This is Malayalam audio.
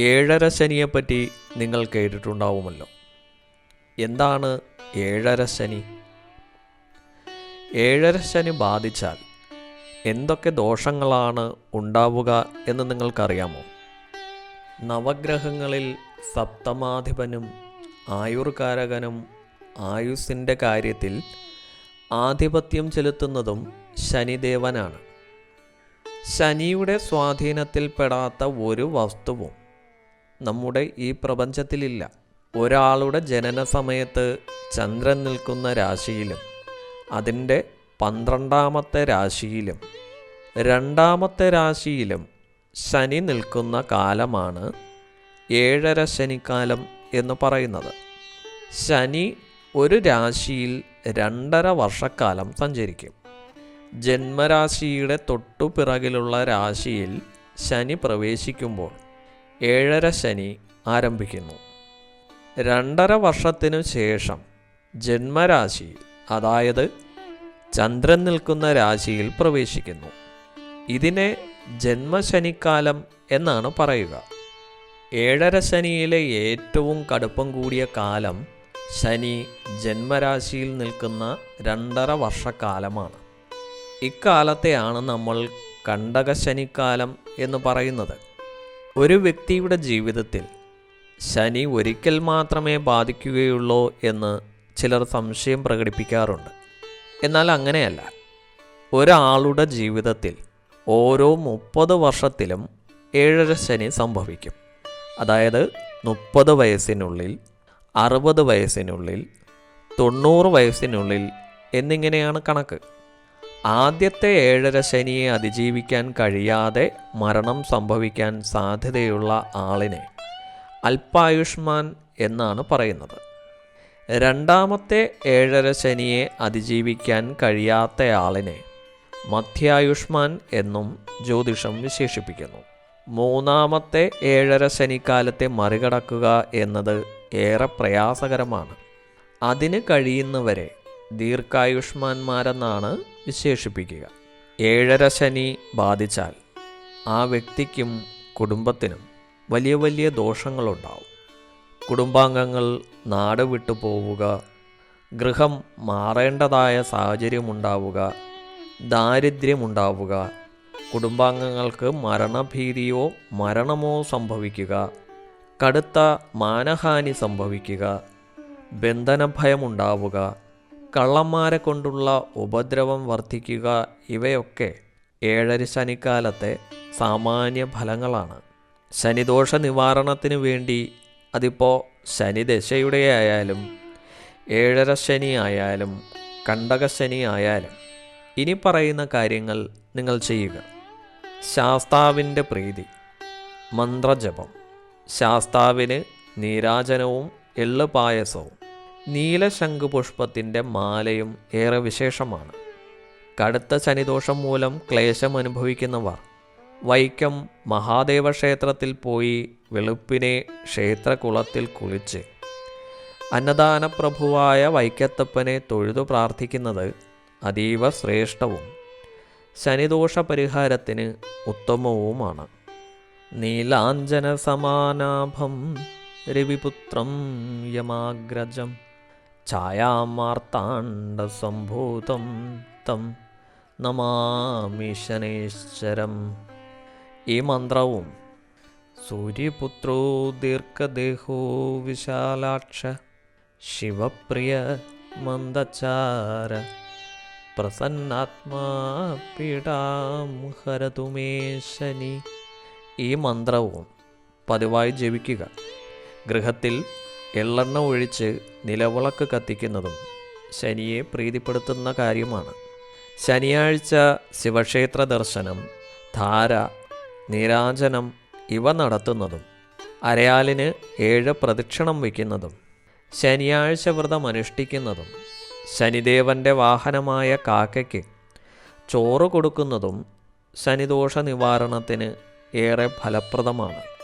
ഏഴര ശനിയെപ്പറ്റി നിങ്ങൾ കേട്ടിട്ടുണ്ടാവുമല്ലോ. എന്താണ് ഏഴര ശനി? ഏഴര ശനി ബാധിച്ചാൽ എന്തൊക്കെ ദോഷങ്ങളാണ് ഉണ്ടാവുക എന്ന് നിങ്ങൾക്കറിയാമോ? നവഗ്രഹങ്ങളിൽ സപ്തമാധിപനും ആയുർകാരകനും ആയുസ്സിന്റെ കാര്യത്തിൽ ആധിപത്യം ചെലുത്തുന്നതും ശനിദേവനാണ്. ശനിയുടെ സ്വാധീനത്തിൽപ്പെടാത്ത ഒരു വസ്തുവും നമ്മുടെ ഈ പ്രപഞ്ചത്തിലില്ല. ഒരാളുടെ ജനന സമയത്ത് ചന്ദ്രൻ നിൽക്കുന്ന രാശിയിലും അതിന്റെ പന്ത്രണ്ടാമത്തെ രാശിയിലും രണ്ടാമത്തെ രാശിയിലും ശനി നിൽക്കുന്ന കാലമാണ് ഏഴര ശനിക്കാലം എന്ന് പറയുന്നത്. ശനി ഒരു രാശിയിൽ രണ്ടര വർഷക്കാലം സഞ്ചരിക്കും. ജന്മരാശിയുടെ തൊട്ടുപിറകിലുള്ള രാശിയിൽ ശനി പ്രവേശിക്കുമ്പോൾ ഏഴര ശനി ആരംഭിക്കുന്നു. രണ്ടര വർഷത്തിനു ശേഷം ജന്മരാശി അതായത് ചന്ദ്രൻ നിൽക്കുന്ന രാശിയിൽ പ്രവേശിക്കുന്നു. ഇതിനെ ജന്മശനിക്കാലം എന്നാണ് പറയുക. ഏഴര ശനിയിലെ ഏറ്റവും കടുപ്പം കൂടിയ കാലം ശനി ജന്മരാശിയിൽ നിൽക്കുന്ന രണ്ടര വർഷക്കാലമാണ്. ഇക്കാലത്തെയാണ് നമ്മൾ കണ്ടകശനിക്കാലം എന്ന് പറയുന്നത്. ഒരു വ്യക്തിയുടെ ജീവിതത്തിൽ ശനി ഒരിക്കൽ മാത്രമേ ബാധിക്കുകയുള്ളൂ എന്ന് ചിലർ സംശയം പ്രകടിപ്പിക്കാറുണ്ട്. എന്നാൽ അങ്ങനെയല്ല. ഒരാളുടെ ജീവിതത്തിൽ ഓരോ മുപ്പത് വർഷത്തിലും ഏഴര ശനി സംഭവിക്കും. അതായത് മുപ്പത് വയസ്സിനുള്ളിൽ അറുപത് വയസ്സിനുള്ളിൽ തൊണ്ണൂറ് വയസ്സിനുള്ളിൽ എന്നിങ്ങനെയാണ് കണക്ക്. ആദ്യത്തെ ഏഴര ശനിയെ അതിജീവിക്കാൻ കഴിയാതെ മരണം സംഭവിക്കാൻ സാധ്യതയുള്ള ആളിനെ അൽപായുഷ്മാൻ എന്നാണ് പറയുന്നത്. രണ്ടാമത്തെ ഏഴര ശനിയെ അതിജീവിക്കാൻ കഴിയാത്ത ആളിനെ മധ്യായുഷ്മാൻ എന്നും ജ്യോതിഷം വിശേഷിപ്പിക്കുന്നു. മൂന്നാമത്തെ ഏഴര ശനിക്കാലത്തെ മറികടക്കുക എന്നത് ഏറെ പ്രയാസകരമാണ്. അതിന് കഴിയുന്നവരെ ദീർഘായുഷ്മാന്മാരെന്നാണ് വിശേഷിപ്പിക്കുക. ഏഴര ശനി ബാധിച്ചാൽ ആ വ്യക്തിക്കും കുടുംബത്തിനും വലിയ വലിയ ദോഷങ്ങളുണ്ടാവും. കുടുംബാംഗങ്ങൾ നാട് വിട്ടു പോവുക ഗൃഹം മാറേണ്ടതായ സാഹചര്യമുണ്ടാവുക ദാരിദ്ര്യമുണ്ടാവുക കുടുംബാംഗങ്ങൾക്ക് മരണഭീതിയോ മരണമോ സംഭവിക്കുക കടുത്ത മാനഹാനി സംഭവിക്കുക ബന്ധനഭയമുണ്ടാവുക കള്ളന്മാരെ കൊണ്ടുള്ള ഉപദ്രവം വർദ്ധിക്കുക ഇവയൊക്കെ ഏഴര ശനിക്കാലത്തെ സാമാന്യ ഫലങ്ങളാണ്. ശനിദോഷ നിവാരണത്തിന് വേണ്ടി അതിപ്പോൾ ശനിദശയുടെ ആയാലും ഏഴര ശനി ആയാലും കണ്ടകശനി ആയാലും ഇനി പറയുന്ന കാര്യങ്ങൾ നിങ്ങൾ ചെയ്യുക. ശാസ്താവിന്റെ പ്രീതി മന്ത്രജപം. ശാസ്താവിന് നീരാജനവും എള്ള് പായസവും. നീലശംഖുപുഷ്പത്തിന്റെ മാലയും ഏറെ വിശേഷമാണ്. കടുത്ത ശനിദോഷം മൂലം ക്ലേശം അനുഭവിക്കുന്നവർ വൈക്കം മഹാദേവ ക്ഷേത്രത്തിൽ പോയി വെളുപ്പിനെ ക്ഷേത്രകുളത്തിൽ കുളിച്ച് അന്നദാനപ്രഭുവായ വൈക്കത്തപ്പനെ തൊഴുതു പ്രാർത്ഥിക്കുന്നത് അതീവ ശ്രേഷ്ഠവും ശനിദോഷ പരിഹാരത്തിന് ഉത്തമവുമാണ്. നീലാഞ്ജന സമാനാഭം രവിപുത്രം യമാഗ്രജം ഛായാമാർത്താണ്ഡ സംഭൂതം തം നമാമി ശനേശ്വരം. ഈ മന്ത്രവും സൂര്യപുത്രോ ദീർഘദേഹോ വിശാലാക്ഷ ശിവപ്രിയ മന്ദചാര പ്രസന്നാത്മാ പീഡാം ഹരതുമേ ശനി. ഈ മന്ത്രവും പതിവായി ജപിക്കുക. ഗൃഹത്തിൽ എള്ളെണ്ണ ഒഴിച്ച് നിലവിളക്ക് കത്തിക്കുന്നതും ശനിയെ പ്രീതിപ്പെടുത്തുന്ന കാര്യമാണ്. ശനിയാഴ്ച ശിവക്ഷേത്ര ദർശനം ധാര നീരാജനം ഇവ നടത്തുന്നതും അരയാലിന് ഏഴ് പ്രദക്ഷിണം വയ്ക്കുന്നതും ശനിയാഴ്ച വ്രതം അനുഷ്ഠിക്കുന്നതും ശനിദേവന്റെ വാഹനമായ കാക്കയ്ക്ക് ചോറ് കൊടുക്കുന്നതും ശനിദോഷ നിവാരണത്തിന് ഏറെ ഫലപ്രദമാണ്.